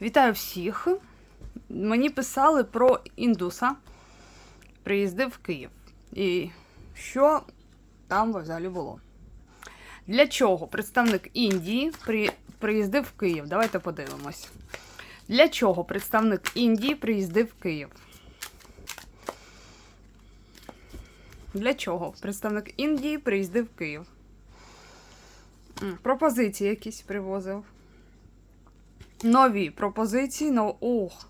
Вітаю всіх. Мені писали про індуса. Приїздив в Київ. І що там взагалі було? Для чого представник Індії при... приїздив в Київ? Давайте подивимось. Для чого представник Індії приїздив в Київ? Для чого представник Індії приїздив в Київ? Пропозиції якісь привозив. Нові пропозиції, но... Ох.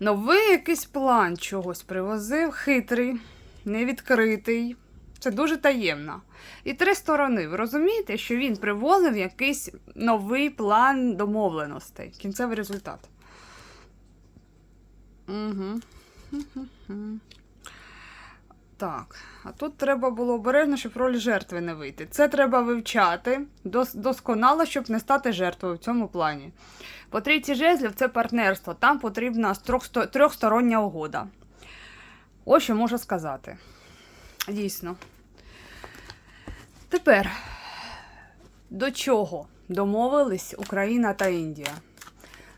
Новий якийсь план чогось привозив, хитрий, невідкритий. Це дуже таємно. І три сторони. Ви розумієте, що він привозив якийсь новий план домовленостей. Кінцевий результат. Угу. Так, а тут треба було обережно, щоб роль жертви не вийти. Це треба вивчати дос- досконало, щоб не стати жертвою в цьому плані. По трійці жезлів це партнерство. Там потрібна трьохсто- трьохстороння угода. Ось що можу сказати. Дійсно. Тепер до чого домовились Україна та Індія?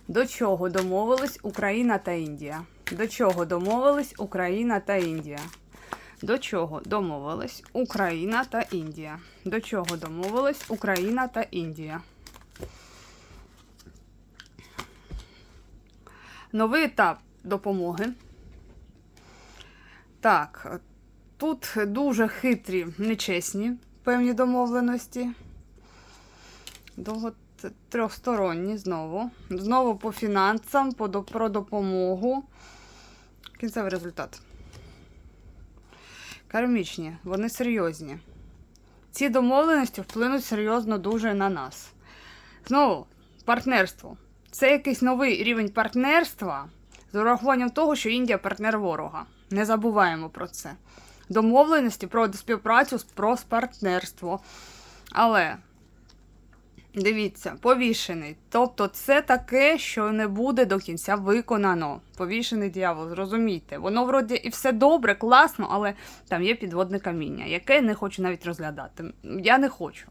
До чого домовились Україна та Індія? До чого домовились Україна та Індія? До чого домовились Україна та Індія? До чого домовились Україна та Індія? Новий етап допомоги. Так, тут дуже хитрі, нечесні певні домовленості. Довго трьохсторонні знову. Знову по фінансам, по, про допомогу. Кінцевий результат. Кармічні, вони серйозні. Ці домовленості вплинуть серйозно дуже на нас. Знову, партнерство. Це якийсь новий рівень партнерства з урахуванням того, що Індія партнер ворога. Не забуваємо про це. Домовленості про співпрацю про партнерство. Але дивіться, повішений. Тобто це таке, що не буде до кінця виконано. Повішений дьявол, зрозумійте. Воно вроді і все добре, класно, але там є підводне каміння, яке не хочу навіть розглядати. Я не хочу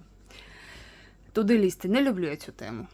туди лізти. Не люблю я цю тему.